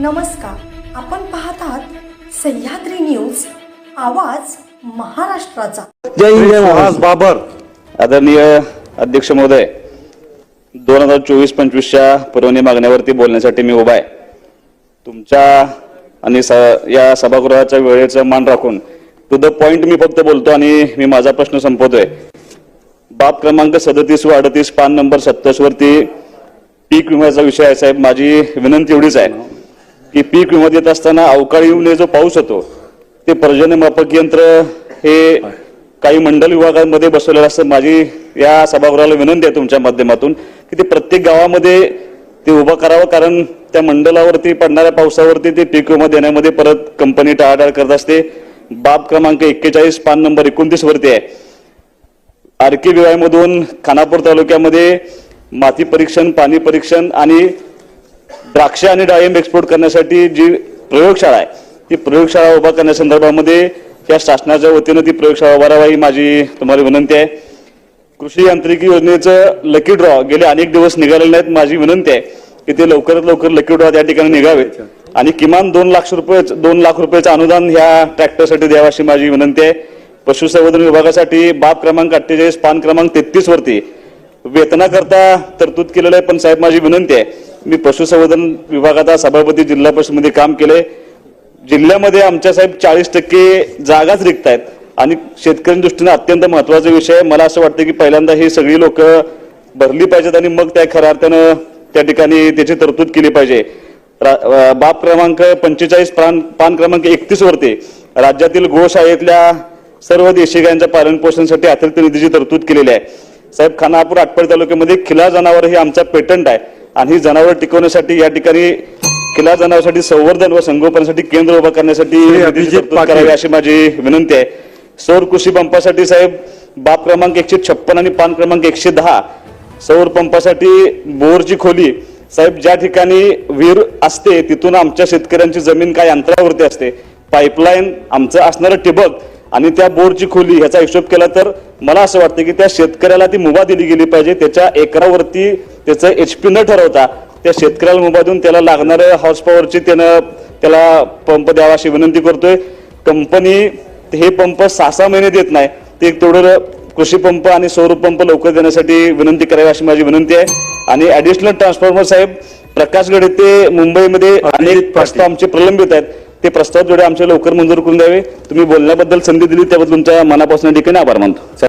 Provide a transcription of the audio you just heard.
नमस्कार. आपण पाहत आहात सह्याद्री न्यूज आवाज महाराष्ट्राचा. जय हिंद जय सुहास महाराष्ट्र. बाबर आदरणीय अध्यक्ष महोदय दोन हजार चोवीस पंचवीसच्या परवानगी मागण्यावरती बोलण्यासाठी मी उभा आहे. तुमच्या आणि स- या सभागृहाच्या वेळेचं मान राखून टू द पॉइंट मी फक्त बोलतो आणि मी माझा प्रश्न संपवतोय. बाब क्रमांक सदतीस व अडतीस पान नंबर सत्तावीस वरती पीक विम्याचा विषय आहे साहेब. माझी विनंती एवढीच आहे. की पीक विमा देत असताना अवकाळी येऊन जो पाऊस होतो ते पर्जन्यमापक यंत्र हे काही मंडल विभागांमध्ये बसवलेलं असतं. माझी या सभागृहाला विनंती आहे तुमच्या माध्यमातून की ते प्रत्येक गावामध्ये ते उभं करावं कारण त्या मंडलावरती पडणाऱ्या पावसावरती ते पीक विमा देण्यामध्ये परत कंपनी टाळाटाळ करत असते. बाब क्रमांक एक्केचाळीस पान नंबर एकोणतीस वरती आहे. आरके विवायमधून खानापूर तालुक्यामध्ये माती परीक्षण पाणी परीक्षण आणि द्राक्ष आणि डाळिंब एक्सपोर्ट करण्यासाठी जी प्रयोगशाळा आहे ती प्रयोगशाळा उभा करण्यासंदर्भामध्ये या शासनाच्या वतीनं ती प्रयोगशाळा उभारावा ही माझी तुम्हाला विनंती आहे. कृषी यांत्रिकी योजनेचं लकी ड्रॉ गेले अनेक दिवस निघालेले नाहीत माझी विनंती आहे की ते लवकरात लवकर लकी ड्रॉ त्या ठिकाणी निघावे आणि किमान दोन लाख रुपये दोन लाख रुपयाचं अनुदान ह्या ट्रॅक्टरसाठी द्यावं अशी माझी विनंती आहे. पशुसंवर्धन विभागासाठी बाब क्रमांक अठ्ठेचाळीस पान क्रमांक तेहतीस वरती वेतनाकरता तरतूद केलेलं आहे पण साहेब माझी विनंती आहे मी पशुसंवर्धन विभागाचा सभापती जिल्हा परिषदमध्ये काम केले. जिल्ह्यामध्ये आमच्या साहेब चाळीस टक्के जागाच रिक्त आहेत आणि शेतकऱ्यांच्या दृष्टीने अत्यंत महत्त्वाचा विषय. आहे मला असं वाटतं की पहिल्यांदा ही सगळी लोक भरली पाहिजेत आणि मग त्या खऱ्या अर्थानं त्या ठिकाणी त्याची तरतूद केली पाहिजे. रा- बाब क्रमांक पंचेचाळीस पान पान क्रमांक एकतीस वरती राज्यातील गोशाळेतल्या सर्व देशी पालन पोषणासाठी अतिरिक्त निधीची तरतूद केलेली आहे. साहेब खानापूर आटपाडी तालुक्यामध्ये खिला जनावर हे आमचा पेटंट आहे. आणि ही जनावर टिकवण्यासाठी या ठिकाणी खिला जनावरांसाठी संवर्धन व संगोपनासाठी केंद्र उभं करण्यासाठी. करावी अशी माझी विनंती आहे. सौर कृषी पंपासाठी साहेब बाब क्रमांक एकशे छप्पन आणि पान क्रमांक एकशे दहा. सौर पंपासाठी बोरची खोली. साहेब ज्या ठिकाणी विहीर असते तिथून आमच्या शेतकऱ्यांची जमीन काय अंतरावरती असते? पाईपलाईन आमचं असणारं ठिबक आणि त्या बोरची खोली ह्याचा हिशोब केला तर मला असं वाटतं की त्या शेतकऱ्याला ती मुभा दिली गेली पाहिजे. त्याच्या एकरावरती त्याचं एच पी न ठरवता त्या शेतकऱ्याला देऊन त्याला लागणाऱ्या हॉर्स पॉवरची त्यानं त्याला पंप द्यावा अशी विनंती करतोय. कंपनी हे पंप सहा सहा महिने देत नाही. ते तेवढं कृषी पंप आणि सौर पंप लवकर देण्यासाठी विनंती करावी अशी माझी विनंती आहे. आणि ऍडिशनल ट्रान्सफॉर्मर साहेब प्रकाशगड येथे मुंबईमध्ये अनेक प्रस्ताव आमचे प्रलंबित आहेत. ते प्रस्ताव जेवढे आमचे लवकर मंजूर करून द्यावे. तुम्ही बोलण्याबद्दल संधी दिली त्याबद्दल तुमच्या मनापासून ठिकाणी आभार मानतो.